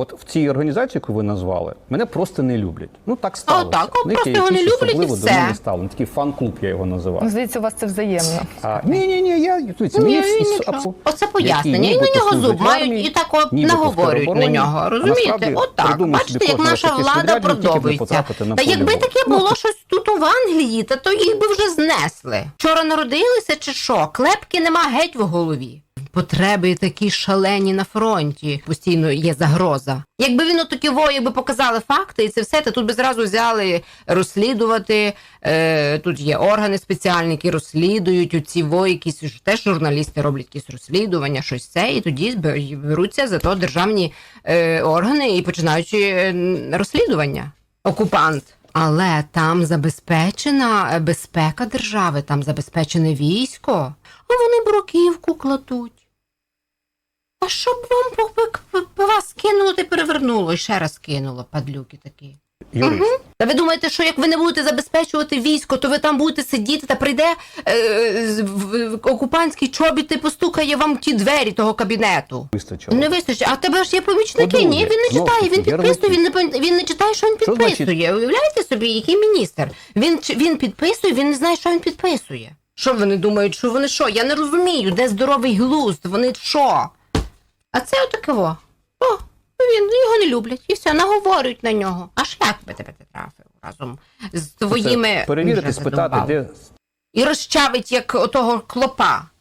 от в цій організації, яку ви назвали, мене просто не люблять. Ну так сталося. так, от просто його не люблять і особливо до все. мене ставлення. Такий фан-клуб я його називаю. Ну, Здається, у вас це взаємно. А, ні, ні, ні, я дивіться, Ні, мені ні, всі. Оце пояснення. І на нього зуб мають, і так от наговорюють на нього. Розумієте? Отак. Бачите, як наша влада продовжується. потрапити на Та якби таке було щось тут у Англії, та то їх би вже знесли. Вчора народилися чи що? Клепки нема геть в голові. Потреби такі шалені на фронті. Постійно є загроза. Якби він отакі во, якби показали факти, і це все, то тут би зразу взяли розслідувати. Е, тут є органи спеціальні, які розслідують у ці во, якісь теж журналісти роблять якісь розслідування, щось це, і тоді беруться за то державні е, органи і починають е, розслідування. Окупант. Але там забезпечена е, безпека держави, там забезпечене військо, а вони бруківку кладуть. А щоб вам по, вас кинуло, ти перевернуло і ще раз кинуло, падлюки такі. Юрист. Та ви думаєте, що як ви не будете забезпечувати військо, то ви там будете сидіти та прийде е, в- окупантський чобіт і постукає вам ті двері того кабінету. Вистачило. Не вистачить. А в тебе ж є помічники. По-друге, Ні, він не читає, ж він підписує, він не він не читає, що він Що значить? підписує. Уявляєте собі, який міністр? Він він підписує, він не знає, що він підписує. Що вони думають, що вони що? Я не розумію, де здоровий глузд, вони що? А це отаково. О, він його не люблять, і все, наговорюють на нього. Аж як би тебе трапив трафив разом з твоїми Це перевірити, спитати, де і розчавить як отого клопа.